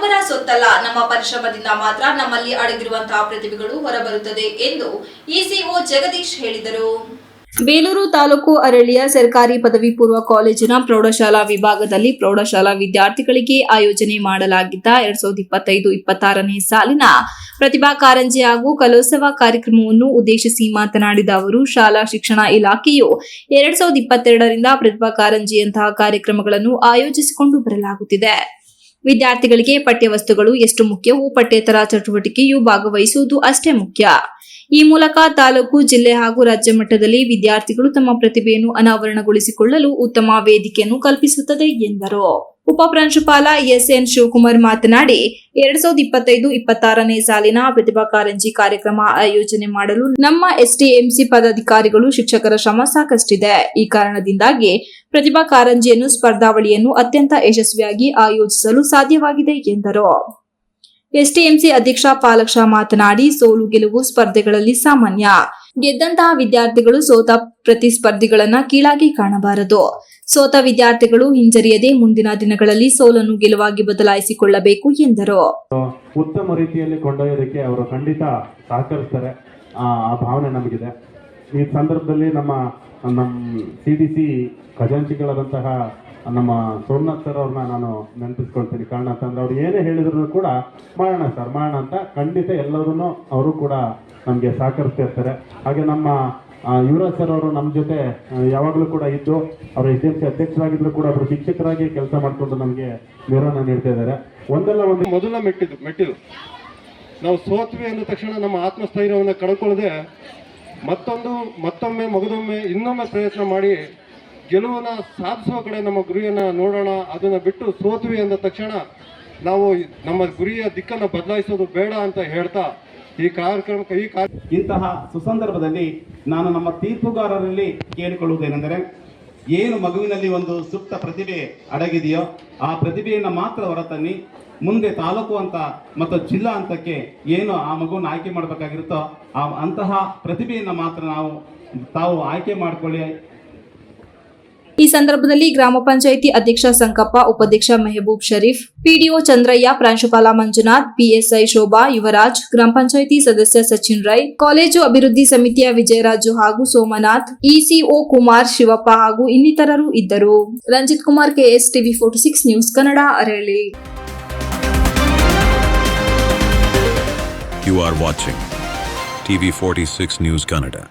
ಯಾರೊಬ್ಬರ ಸೊತ್ತಲ್ಲ, ನಮ್ಮ ಪರಿಶ್ರಮದಿಂದ ಮಾತ್ರ ನಮ್ಮಲ್ಲಿ ಅಡಗಿರುವಂತಹ ಪ್ರತಿಭೆಗಳು ಹೊರಬರುತ್ತದೆ ಎಂದು ಇಸಿಒ ಜಗದೀಶ್ ಹೇಳಿದರು. ಬೇಲೂರು ತಾಲೂಕು ಅರಳಿಯ ಸರ್ಕಾರಿ ಪದವಿ ಪೂರ್ವ ಕಾಲೇಜಿನ ಪ್ರೌಢಶಾಲಾ ವಿಭಾಗದಲ್ಲಿ ಪ್ರೌಢಶಾಲಾ ವಿದ್ಯಾರ್ಥಿಗಳಿಗೆ ಆಯೋಜನೆ ಮಾಡಲಾಗಿದ್ದ ಎರಡ್ ಸಾವಿರದ ಇಪ್ಪತ್ತೈದು ಇಪ್ಪತ್ತಾರನೇ ಸಾಲಿನ ಪ್ರತಿಭಾ ಕಾರಂಜಿ ಹಾಗೂ ಕಲೋತ್ಸವ ಕಾರ್ಯಕ್ರಮವನ್ನು ಉದ್ದೇಶಿಸಿ ಮಾತನಾಡಿದ ಅವರು, ಶಾಲಾ ಶಿಕ್ಷಣ ಇಲಾಖೆಯು ಎರಡ್ ಸಾವಿರದ ಇಪ್ಪತ್ತೆರಡರಿಂದ ಪ್ರತಿಭಾ ಕಾರಂಜಿಯಂತಹ ಕಾರ್ಯಕ್ರಮಗಳನ್ನು ಆಯೋಜಿಸಿಕೊಂಡು ಬರಲಾಗುತ್ತಿದೆ. ವಿದ್ಯಾರ್ಥಿಗಳಿಗೆ ಪಠ್ಯವಸ್ತುಗಳು ಎಷ್ಟು ಮುಖ್ಯವೋ ಪಠ್ಯೇತರ ಚಟುವಟಿಕೆಯು ಭಾಗವಹಿಸುವುದು ಅಷ್ಟೇ ಮುಖ್ಯ. ಈ ಮೂಲಕ ತಾಲೂಕು, ಜಿಲ್ಲೆ ಹಾಗೂ ರಾಜ್ಯ ಮಟ್ಟದಲ್ಲಿ ವಿದ್ಯಾರ್ಥಿಗಳು ತಮ್ಮ ಪ್ರತಿಭೆಯನ್ನು ಅನಾವರಣಗೊಳಿಸಿಕೊಳ್ಳಲು ಉತ್ತಮ ವೇದಿಕೆಯನ್ನು ಕಲ್ಪಿಸುತ್ತದೆ ಎಂದರು. ಉಪಪ್ರಾಂಶುಪಾಲ ಎಸ್ ಎನ್ ಶಿವಕುಮಾರ್ ಮಾತನಾಡಿ, ಎರಡ್ ಸಾವಿರದ ಇಪ್ಪತ್ತೈದು ಇಪ್ಪತ್ತಾರನೇ ಸಾಲಿನ ಪ್ರತಿಭಾ ಕಾರಂಜಿ ಕಾರ್ಯಕ್ರಮ ಆಯೋಜನೆ ಮಾಡಲು ನಮ್ಮ ಎಸ್ಟಿಎಂಸಿ ಪದಾಧಿಕಾರಿಗಳು ಶಿಕ್ಷಕರ ಶ್ರಮ ಸಾಕಷ್ಟಿದೆ. ಈ ಕಾರಣದಿಂದಾಗಿ ಪ್ರತಿಭಾ ಕಾರಂಜಿಯನ್ನು ಸ್ಪರ್ಧಾವಳಿಯನ್ನು ಅತ್ಯಂತ ಯಶಸ್ವಿಯಾಗಿ ಆಯೋಜಿಸಲು ಸಾಧ್ಯವಾಗಿದೆ ಎಂದರು. ಎಸ್ಟಿಎಂಸಿ ಅಧ್ಯಕ್ಷ ಪಾಲಕ್ಷ ಮಾತನಾಡಿ, ಸೋಲು ಗೆಲುವು ಸ್ಪರ್ಧೆಗಳಲ್ಲಿ ಸಾಮಾನ್ಯ. ಗೆದ್ದಂತಹ ವಿದ್ಯಾರ್ಥಿಗಳು ಸೋತ ಪ್ರತಿಸ್ಪರ್ಧಿಗಳನ್ನ ಕೀಳಾಗಿ ಕಾಣಬಾರದು. ಸೋತ ವಿದ್ಯಾರ್ಥಿಗಳು ಹಿಂಜರಿಯದೆ ಮುಂದಿನ ದಿನಗಳಲ್ಲಿ ಸೋಲನ್ನು ಗೆಲುವಾಗಿ ಬದಲಾಯಿಸಿಕೊಳ್ಳಬೇಕು ಎಂದರು. ಉತ್ತಮ ರೀತಿಯಲ್ಲಿ ಕೊಂಡೊಯ್ಯೋದಕ್ಕೆ ಅವರು ಖಂಡಿತ ಸಹಕರಿಸ್ತಾರೆ. ಆ ಭಾವನೆ ನಮಗಿದೆ. ಈ ಸಂದರ್ಭದಲ್ಲಿ ನಮ್ಮ ನಮ್ಮ ಸಿ ಡಿ ಸಿ ಖಜಾಂಚಿಗಳಾದಂತಹ ನಮ್ಮ ಸೋಮನಾಥ್ ಸರ್ ಅವ್ರನ್ನ ನಾನು ನೆನಪಿಸ್ಕೊಳ್ತೀನಿ. ಕಾರಣ ಅಂತಂದ್ರೆ ಅವ್ರು ಏನೇ ಹೇಳಿದ್ರು ಕೂಡ ಮಾಡೋಣ ಸರ್ ಮಾಡೋಣ ಅಂತ ಖಂಡಿತ ಎಲ್ಲರೂ ಅವರು ಕೂಡ ನಮಗೆ ಸಹಕರಿಸ್ತಿರ್ತಾರೆ ಹಾಗೆ ನಮ್ಮ ಯುವರಾಜ್ ಸರ್ ಅವರು ನಮ್ಮ ಜೊತೆ ಯಾವಾಗಲೂ ಕೂಡ ಇದ್ದು ಅವರು ಎಸ್ ಎಂ ಸಿ ಅಧ್ಯಕ್ಷರಾಗಿದ್ರು ಕೂಡ ಅವರು ಶಿಕ್ಷಕರಾಗಿ ಕೆಲಸ ಮಾಡಿಕೊಂಡು ನಮಗೆ ನೆರವನ್ನು ನೀಡ್ತಾ ಇದ್ದಾರೆ. ಒಂದಲ್ಲ ಒಂದು ಮೊದಲ ಮೆಟ್ಟಿಲು ಮೆಟ್ಟಿಲು. ನಾವು ಸೋತ್ವಿ ಅಂದ ತಕ್ಷಣ ನಮ್ಮ ಆತ್ಮಸ್ಥೈರ್ಯವನ್ನು ಕಳ್ಕೊಳ್ಳದೆ ಮತ್ತೊಂದು, ಮತ್ತೊಮ್ಮೆ, ಮಗದೊಮ್ಮೆ ಇನ್ನೊಮ್ಮೆ ಪ್ರಯತ್ನ ಮಾಡಿ ಗೆಲುವನ್ನ ಸಾಧಿಸುವ ಕಡೆ ನಮ್ಮ ಗುರಿಯನ್ನು ನೋಡೋಣ, ಅದನ್ನು ಬಿಟ್ಟು ಸೋತ್ವಿ ಅಂದ ತಕ್ಷಣ ನಾವು ನಮ್ಮ ಗುರಿಯ ದಿಕ್ಕನ್ನು ಬದಲಾಯಿಸೋದು ಬೇಡ ಅಂತ ಹೇಳ್ತಾ ಈ ಕಾರ್ಯಕ್ರಮಕ್ಕೆ ಈ ಕಾರ್ಯ ಇಂತಹ ಸುಸಂದರ್ಭದಲ್ಲಿ ನಾನು ನಮ್ಮ ತೀರ್ಪುಗಾರರಲ್ಲಿ ಕೇಳಿಕೊಳ್ಳುವುದೇನೆಂದರೆ, ಏನು ಮಗುವಿನಲ್ಲಿ ಒಂದು ಸುಪ್ತ ಪ್ರತಿಭೆ ಅಡಗಿದೆಯೋ ಆ ಪ್ರತಿಭೆಯನ್ನು ಮಾತ್ರ ಹೊರತನ್ನಿ, ಮುಂದೆ ತಾಲೂಕು ಅಂತ ಮತ್ತು ಜಿಲ್ಲಾ ಹಂತಕ್ಕೆ ಏನು ಆ ಮಗುವನ್ನು ಆಯ್ಕೆ ಮಾಡಬೇಕಾಗಿರುತ್ತೋ ಆ ಅಂತಹ ಪ್ರತಿಭೆಯನ್ನು ಮಾತ್ರ ನಾವು ತಾವು ಆಯ್ಕೆ ಮಾಡಿಕೊಳ್ಳಿ ಈ ಸಂದರ್ಭದಲ್ಲಿ ಗ್ರಾಮ ಪಂಚಾಯಿತಿ ಅಧ್ಯಕ್ಷ ಸಂಕಪ್ಪ, ಉಪಾಧ್ಯಕ್ಷ ಮೆಹಬೂಬ್ ಶರೀಫ್, ಪಿಡಿಒ ಚಂದ್ರಯ್ಯ, ಪ್ರಾಂಶುಪಾಲ ಮಂಜುನಾಥ್, ಪಿಎಸ್ಐ ಶೋಭಾ ಯುವರಾಜ್, ಗ್ರಾಮ ಪಂಚಾಯಿತಿ ಸದಸ್ಯ ಸಚಿನ್ ರೈ, ಕಾಲೇಜು ಅಭಿವೃದ್ಧಿ ಸಮಿತಿಯ ವಿಜಯರಾಜು ಹಾಗೂ ಸೋಮನಾಥ್, ಇಸಿಒ ಕುಮಾರ್ ಶಿವಪ್ಪ ಹಾಗೂ ಇನ್ನಿತರರು ಇದ್ದರು Ranjit Kumar KS TV forty six news Kannada ಅರಳಿ You are watching TV46 News Kannada.